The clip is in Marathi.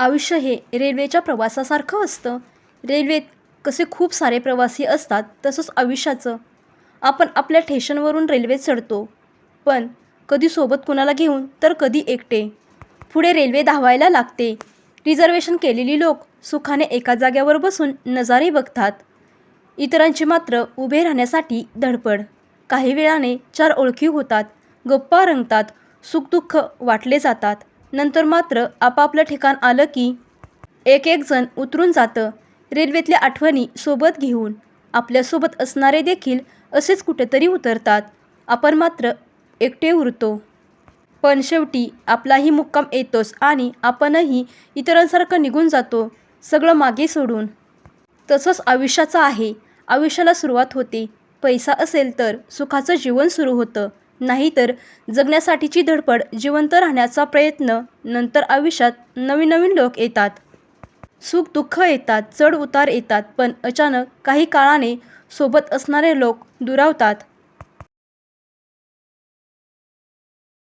आयुष्य हे रेल्वेच्या प्रवासासारखं असतं. रेल्वेत कसे खूप सारे प्रवासी असतात तसंच आयुष्याचं. आपण आपल्या ठेशनवरून रेल्वेत चढतो. पण कधी सोबत कुणाला घेऊन तर कधी एकटे. पुढे रेल्वे धावायला लागते. रिझर्वेशन केलेली लोक सुखाने एका जाग्यावर बसून नजारे बघतात. इतरांची मात्र उभे राहण्यासाठी धडपड. काही वेळाने चार ओळखी होतात गप्पा रंगतात सुखदुःख वाटले जातात. नंतर मात्र आपापलं ठिकाण आलं की एक एक जण उतरून जातं. रेल्वेतल्या आठवणी सोबत घेऊन आपल्यासोबत असणारे देखील असेच कुठेतरी उतरतात. आपण मात्र एकटे उरतो. पण शेवटी आपलाही मुक्काम येतोच आणि आपणही इतरांसारखं निघून जातो सगळं मागे सोडून. तसंच आयुष्याचं आहे. आयुष्याला सुरुवात होते. पैसा असेल तर सुखाचं जीवन सुरू होतं. नाहीतर जगण्यासाठीची धडपड जिवंत राहण्याचा प्रयत्न नंतर आयुष्यात नवीन नवीन लोक येतात. सुख दुःख येतात चढ उतार येतात पण अचानक काही काळाने सोबत असणारे लोक दुरावतात.